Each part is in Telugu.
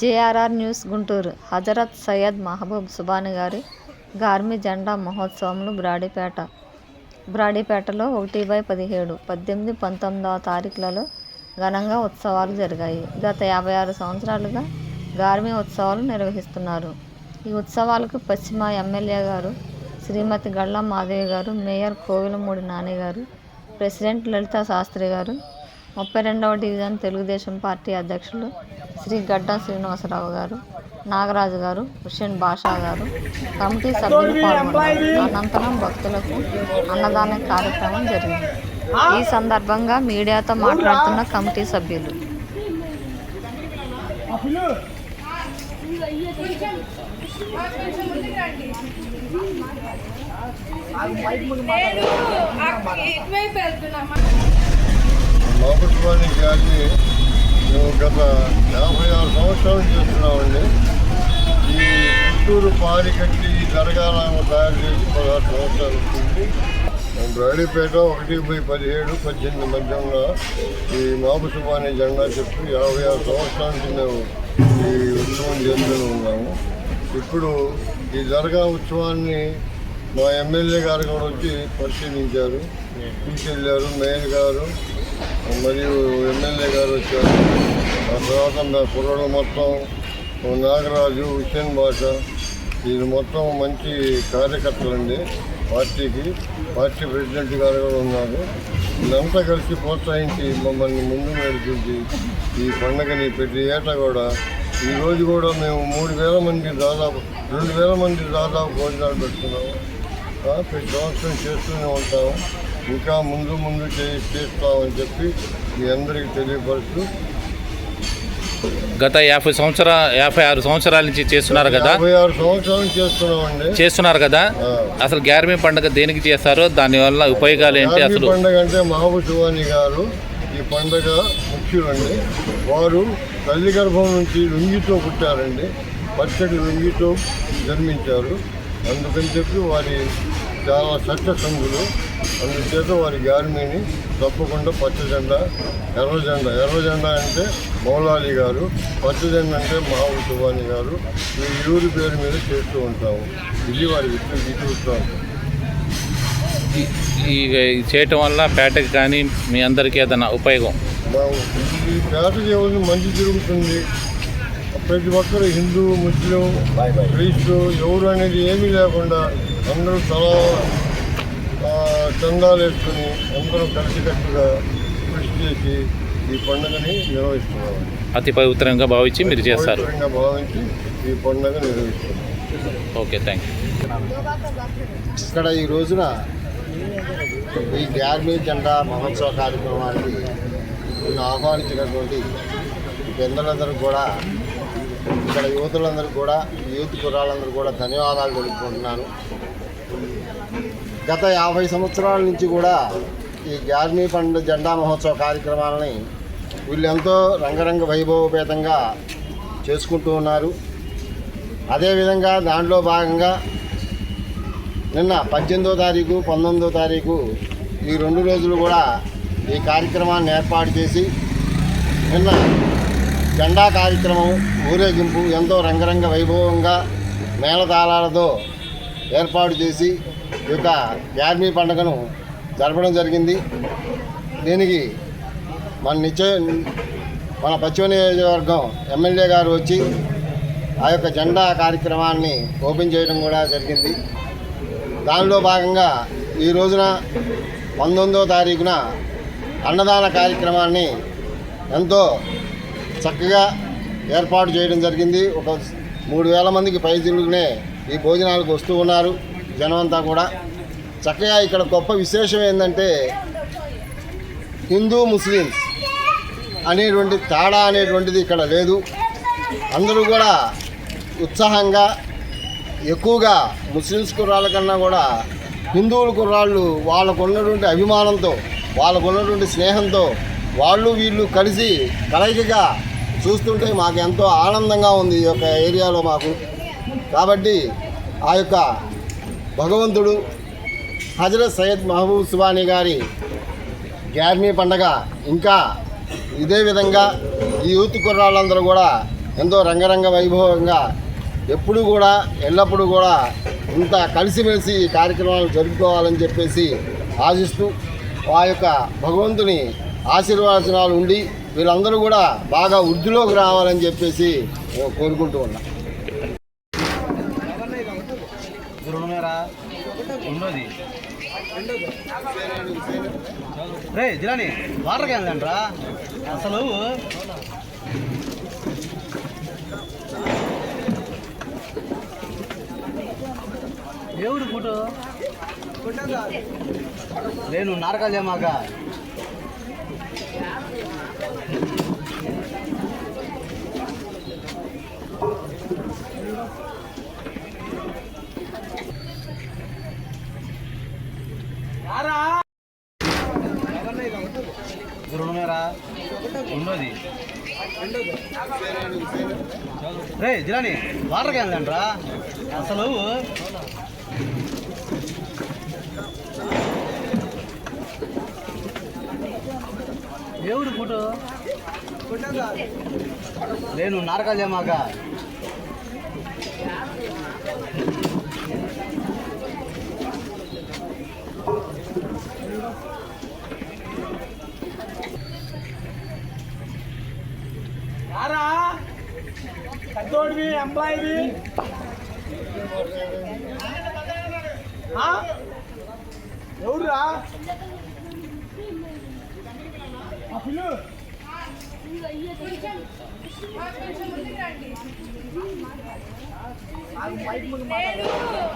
JRR news Guntur. Hazrat Syed Mahaboob Subhani గారి గార్మి జెండా మహోత్సవములు బ్రాడీపేట. బ్రాడీపేటలో ఒకటి బై పదిహేడు పద్దెనిమిది పంతొమ్మిదవ తారీఖులలో ఘనంగా ఉత్సవాలు జరిగాయి. గత యాభై ఆరు సంవత్సరాలుగా గార్మి ఉత్సవాలు నిర్వహిస్తున్నారు. ఈ ఉత్సవాలకు పశ్చిమ ఎమ్మెల్యే గారు శ్రీమతి గళ్ళ మాధవి గారు మేయర్ కోవిలమూడి నాని గారు ప్రెసిడెంట్ లలితా శాస్త్రి గారు ముప్పై రెండవ డివిజన్ తెలుగుదేశం పార్టీ అధ్యక్షులు శ్రీ గడ్డం శ్రీనివాసరావు గారు నాగరాజు గారు హుషేన్ బాషా గారు కమిటీ సభ్యులు పాల్గొన్నారు. అనంతరం భక్తులకు అన్నదాన కార్యక్రమం జరిగింది. ఈ సందర్భంగా మీడియాతో మాట్లాడుతున్న కమిటీ సభ్యులు. మేము గత యాభై ఆరు సంవత్సరాలు చేస్తున్నామండి ఈ గుంటూరు పారి కట్టి ఈ దరగాలను తయారు చేసి పదహారు సంవత్సరాలు అవుతుంది బ్రాడీపేట ఒకటి బై పదిహేడు పద్దెనిమిది మధ్యంలో ఈ మాపుసుబాని జెండా చెప్పి యాభై ఆరు సంవత్సరాల నుంచి మేము ఈ ఉత్సవం చేస్తూనే ఉన్నాము. ఇప్పుడు ఈ దర్గా ఉత్సవాన్ని మా ఎమ్మెల్యే గారు కూడా వచ్చి పరిశీలించారు. తీసుకెళ్ళారు మేయర్ గారు. మరియు ఎమ్మెల్యే గారు వచ్చారు. ఆ తర్వాత నా కుర్రలు మొత్తం నాగరాజు హుసేన్ బాషా వీళ్ళు మొత్తం మంచి కార్యకర్తలండి. పార్టీకి పార్టీ ప్రెసిడెంట్ గారు కూడా ఉన్నారు. వీళ్ళంతా కలిసి ప్రోత్సహించి మమ్మల్ని ముందు నడిపించి ఈ పండగని ప్రతి ఏటా కూడా ఈరోజు కూడా మేము మూడు వేల మంది దాదాపు రెండు వేల మంది దాదాపు భోజనాలు పెడుతున్నాము. ప్రతి సంవత్సరం చేస్తూనే ఉంటాము. ఇంకా ముందు ముందు చేస్తామని చెప్పి మీ అందరికీ తెలియపరుస్తూ గత యాభై సంవత్సర యాభై ఆరు సంవత్సరాల నుంచి చేస్తున్నారు కదా? యాభై ఆరు సంవత్సరాలు చేస్తున్నారు కదా. అసలు గ్యారమీ పండుగ దేనికి చేస్తారో? దానివల్ల ఉపయోగాలు ఏంటి అసలు? పండగ అంటే మహబూబ్ శివాని గారు ఈ పండగ ముఖ్యులండి వారు తల్లి గర్భం నుంచి లుంగితో పుట్టారండి. పచ్చడి లుంగితో జన్మించారు. అందుకని చెప్పి వారి చాలా సత్యసంధులు అందుచేత వారి గార్మీని తప్పకుండా పచ్చ జెండా ఎర్ర జెండా. ఎర్ర జెండా అంటే మౌలాలి గారు పచ్చ జెండా అంటే మహబూబ్ శివాని గారు. ఈ ఊరి పేరు మీద చేస్తూ ఉంటాము. ఇది వారి విద్యుత్ విద్యుత్వం ఈ- చేయటం వల్ల పేటకి కానీ మీ అందరికీ ఏదైనా ఉపయోగం? ఈ పేట దేవుని మంచి జరుగుతుంది. ప్రతి ఒక్కరు హిందూ ముస్లిం క్రీస్తు ఎవరు అనేది ఏమీ లేకుండా అందరూ ఆ, చందాలు వేసుకుని అందరూ కలిసికట్టుగా కృషి చేసి ఈ పండుగని నిర్వహిస్తున్నాం అతి పవిత్రంగా భావించి మీరు చేస్తారు. పవిత్రంగా భావించి ఈ పండుగ నిర్వహిస్తున్నాం. Okay thank you. ఇక్కడ ఈ రోజున ఈ గ్యార్మీ జెండా మహోత్సవ కార్యక్రమానికి నన్ను ఆహ్వానించినటువంటి పెద్దలందరూ కూడా ఇక్కడ యువతులందరూ కూడా యూత్ కుర్రాళ్ళందరూ కూడా ధన్యవాదాలు తెలుపుకుంటున్నాను. గత యాభై సంవత్సరాల నుంచి కూడా ఈ గ్యార్మీ పండు జెండా మహోత్సవ కార్యక్రమాలని వీళ్ళు ఎంతో రంగరంగ వైభవపేతంగా చేసుకుంటూ ఉన్నారు. అదేవిధంగా దాంట్లో భాగంగా నిన్న పద్దెనిమిదో తారీఖు పంతొమ్మిదో తారీఖు ఈ రెండు రోజులు కూడా ఈ కార్యక్రమాన్ని ఏర్పాటు చేసి నిన్న జెండా కార్యక్రమం ఊరేగింపు ఎంతో రంగరంగ వైభవంగా మేళతాళాలతో ఏర్పాటు చేసి యొక్క యార్మీ పండుగను జరపడం జరిగింది. దీనికి మన నిత్య మన పశ్చిమ నియోజకవర్గం ఎమ్మెల్యే గారు వచ్చి ఆ యొక్క జెండా కార్యక్రమాన్ని ఓపెన్ చేయడం కూడా జరిగింది. దానిలో భాగంగా ఈ రోజున పంతొమ్మిదో తారీఖున అన్నదాన కార్యక్రమాన్ని ఎంతో చక్కగా ఏర్పాటు చేయడం జరిగింది. ఒక మూడు వేల మందికి పైదిలుగునే ఈ భోజనాలకు వస్తూ ఉన్నారు. జనమంతా కూడా చక్కగా ఇక్కడ గొప్ప విశేషం ఏంటంటే హిందూ ముస్లిమ్స్ అనేటువంటి తేడా అనేటువంటిది ఇక్కడ లేదు. అందరూ కూడా ఉత్సాహంగా ఎక్కువగా ముస్లిమ్స్ కుర్రాళ్ళ కన్నా కూడా హిందువుల కుర్రాళ్ళు వాళ్ళకు ఉన్నటువంటి అభిమానంతో వాళ్ళకు ఉన్నటువంటి స్నేహంతో వాళ్ళు వీళ్ళు కలిసి కలయికగా చూస్తుంటే మాకు ఎంతో ఆనందంగా ఉంది ఈ యొక్క ఏరియాలో మాకు. కాబట్టి ఆ యొక్క భగవంతుడు హజరత్ సయ్యద్ మహబూబ్ సుబానీ గారి గ్యార్మీ పండగ ఇంకా ఇదే విధంగా ఈ యూత్ కుర్రాళ్ళందరూ కూడా ఎంతో రంగరంగ వైభవంగా ఎప్పుడు కూడా ఎల్లప్పుడూ కూడా ఇంత కలిసిమెలిసి ఈ కార్యక్రమాలు జరుపుకోవాలని చెప్పేసి ఆశిస్తూ ఆ యొక్క భగవంతుని ఆశీర్వచనాలు ఉండి వీళ్ళందరూ కూడా బాగా వృద్ధిలోకి రావాలని చెప్పేసి కోరుకుంటూ ఉన్నాను రే జిలాని వాటర్ క్యాన్ లేంట్రా అసలు దేవుడు ఫోటో? నేను నారకాలు రెండున్నర రెండోది రే జిలాని వాటర్ క్యాన్ లేంట్రా అసలు దేవుడు ఫోటో? నేను నారకాలు చేయమాక పెద్దోడివి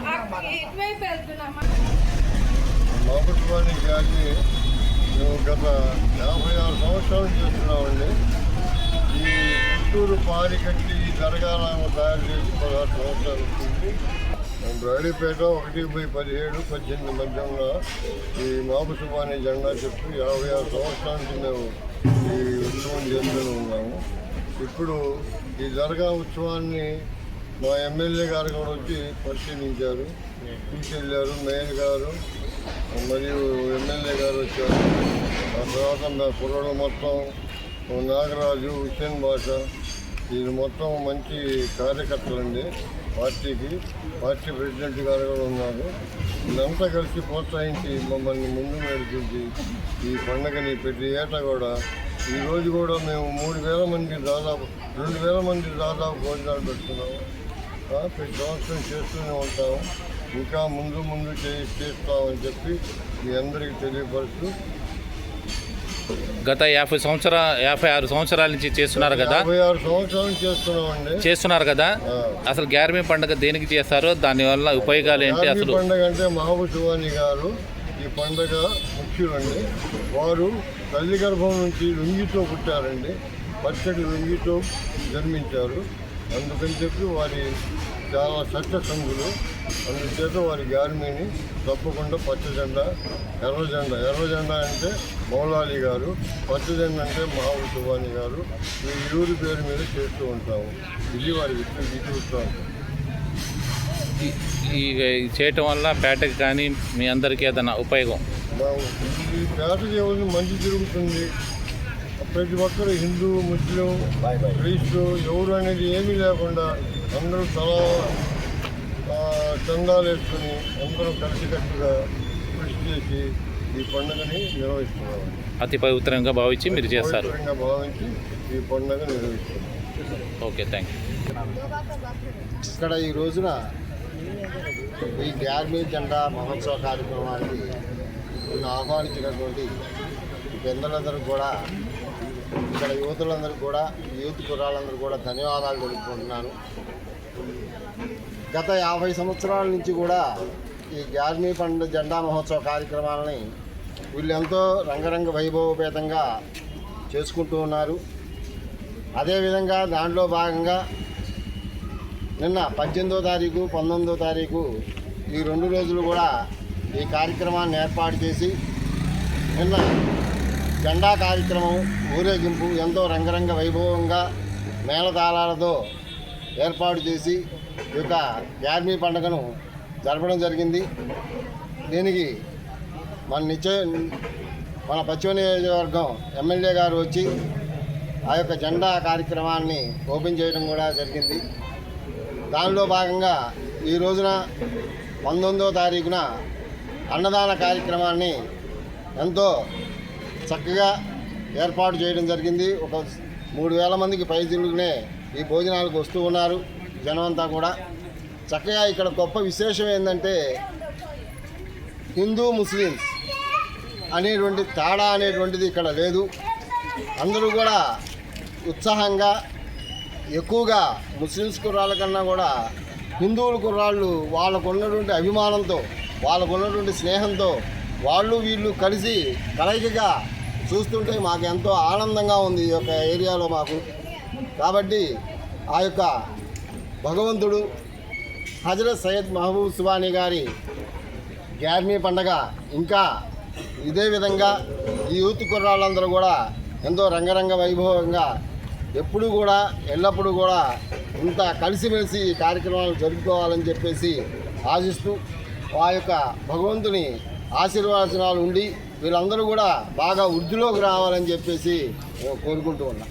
అక్క- ఇటువైపు వెళ్తున్నామా ప్రభుత్వాన్ని కానీ మేము గత యాభై ఆరు సంవత్సరాల నుంచి గుంటూరు పాడి కట్టి ఈ దరగాలను తయారు చేసి పదహారు సంవత్సరాలు వచ్చింది బ్రాడీపేట ఒకటి బై పదిహేడు పద్దెనిమిది మధ్యంలో ఈ మాపుసుబాని జెండా చెప్పి యాభై ఆరు సంవత్సరాల నుంచి మేము ఈ ఉత్సవం చేస్తూనే ఉన్నాము. ఇప్పుడు ఈ దర్గా ఉత్సవాన్ని మా ఎమ్మెల్యే గారు కూడా వచ్చి పరిశీలించారు. తీసుకెళ్ళారు మేయర్ గారు మరియు ఎమ్మెల్యే గారు వచ్చారు. ఆ తర్వాత మా కుర్రలు మొత్తం నాగరాజు హుస్సేన్ బాషా ఇది మొత్తం మంచి కార్యకర్తలండి పార్టీకి పార్టీ ప్రెసిడెంట్ గారు కూడా ఉన్నారు. వీళ్ళంతా కలిసి ప్రోత్సహించి మమ్మల్ని ముందు నడిపించి ఈ పండగని ప్రతి ఏటా కూడా ఈ రోజు కూడా మేము మూడు వేల మంది దాదాపు రెండు వేల మంది దాదాపు భోజనాలు పెడుతున్నాము ప్రతి సంవత్సరం చేస్తూనే ఉంటాము ఇంకా ముందు ముందు చే చేస్తామని చెప్పి మీ అందరికీ తెలియపరుస్తూ గత యాభై సంవత్సర యాభై ఆరు సంవత్సరాల నుంచి చేస్తున్నారు కదా? యాభై ఆరు సంవత్సరాలు చేస్తున్నామండి. చేస్తున్నారు కదా. అసలు గ్యారమీ పండుగ దేనికి చేస్తారో దానివల్ల ఉపయోగాలు ఏంటి అసలు? పండుగ అంటే మహబూబ్ శివాని గారు ఈ పండుగ ముఖ్యులండి. వారు తల్లి గర్భం నుంచి లుంగితో పుట్టారండి. పచ్చడి లుంగితో జన్మించారు. అందుకని చెప్పి వారి చాలా సత్యసంగులు అందుచేత వారి గార్మీని తప్పకుండా పచ్చ జెండా ఎర్ర జెండా. ఎర్ర జెండా అంటే మౌలాలి గారు పచ్చ జెండా అంటే మహాబూబ్ శివాని గారు. ఈ ఊరి పేరు మీద చేస్తూ ఉంటాము. ఇది వారి ఇతివృత్తాంతం ఈ- చేయటం వల్ల పేటకి కానీ మీ అందరికీ ఏదైనా ఉపయోగం? మా ఈ పేట దేవుని మంచి జరుగుతుంది ప్రతి ఒక్కరు హిందూ ముస్లిం క్రీస్తు ఎవరు అనేది ఏమీ లేకుండా అందరూ తల ఆ, చందాలు వేసుకుని అందరూ కలిసికట్టుగా కృషి చేసి ఈ పండుగని నిర్వహిస్తున్నాము అతి పవిత్రంగా భావించి మీరు చేస్తారు. భావించి ఈ పండుగ నిర్వహిస్తున్నాం. ఓకే థ్యాంక్ యూ ఇక్కడ ఈ రోజున ఈ గ్యార్మీ జెండా మహోత్సవ కార్యక్రమానికి ఆహ్వానించినటువంటి పెద్దలందరూ కూడా ఇక్కడ యువతులందరూ కూడా యూత్ కుర్రాళ్ళందరూ కూడా ధన్యవాదాలు తెలుపుకుంటున్నాను. గత యాభై సంవత్సరాల నుంచి కూడా ఈ గ్యార్మీ పండుగ జెండా మహోత్సవ కార్యక్రమాలని వీళ్ళు ఎంతో రంగరంగ వైభవపేతంగా చేసుకుంటూ ఉన్నారు. అదేవిధంగా దాంట్లో భాగంగా నిన్న పద్దెనిమిదో తారీఖు పంతొమ్మిదో తారీఖు ఈ రెండు రోజులు కూడా ఈ కార్యక్రమాన్ని ఏర్పాటు చేసి నిన్న జెండా కార్యక్రమం ఊరేగింపు ఎంతో రంగరంగ వైభవంగా మేళతాళాలతో ఏర్పాటు చేసి ఈ యొక్క యార్మీ పండుగను జరపడం జరిగింది. దీనికి మన నిత్య మన పశ్చిమ నియోజకవర్గం ఎమ్మెల్యే గారు వచ్చి ఆ యొక్క జెండా కార్యక్రమాన్ని ఓపెన్ చేయడం కూడా జరిగింది. దానిలో భాగంగా ఈ రోజున పంతొమ్మిదో తారీఖున అన్నదాన కార్యక్రమాన్ని ఎంతో చక్కగా ఏర్పాటు చేయడం జరిగింది. ఒక మూడు వేల మందికి పైదిలుగునే ఈ భోజనాలకు వస్తూ ఉన్నారు జనమంతా కూడా. చక్కగా ఇక్కడ గొప్ప విశేషం ఏంటంటే హిందూ ముస్లిమ్స్ అనేటువంటి తేడా అనేటువంటిది ఇక్కడ లేదు. అందరూ కూడా ఉత్సాహంగా ఎక్కువగా ముస్లిమ్స్ కుర్రాళ్ళ కన్నా కూడా హిందువుల కుర్రాళ్ళు వాళ్ళకు ఉన్నటువంటి అభిమానంతో వాళ్ళకు ఉన్నటువంటి స్నేహంతో వాళ్ళు వీళ్ళు కలిసి కలయికగా చూస్తుంటే మాకు ఎంతో ఆనందంగా ఉంది ఈ యొక్క ఏరియాలో మాకు. కాబట్టి ఆ యొక్క భగవంతుడు హజరత్ సయ్యద్ మహబూబ్ సుబానీ గారి గ్యార్మీ పండగ ఇంకా ఇదే విధంగా ఈ యూత్ కుర్రాళ్ళందరూ కూడా ఎంతో రంగరంగ వైభవంగా ఎప్పుడు కూడా ఎల్లప్పుడూ కూడా ఇంత కలిసిమెలిసి ఈ కార్యక్రమాలు జరుపుకోవాలని చెప్పేసి ఆశిస్తూ ఆ యొక్క భగవంతుని ఆశీర్వాచనాలు ఉండి వీళ్ళందరూ కూడా బాగా వృద్ధిలోకి రావాలని చెప్పేసి కోరుకుంటూ ఉన్నా.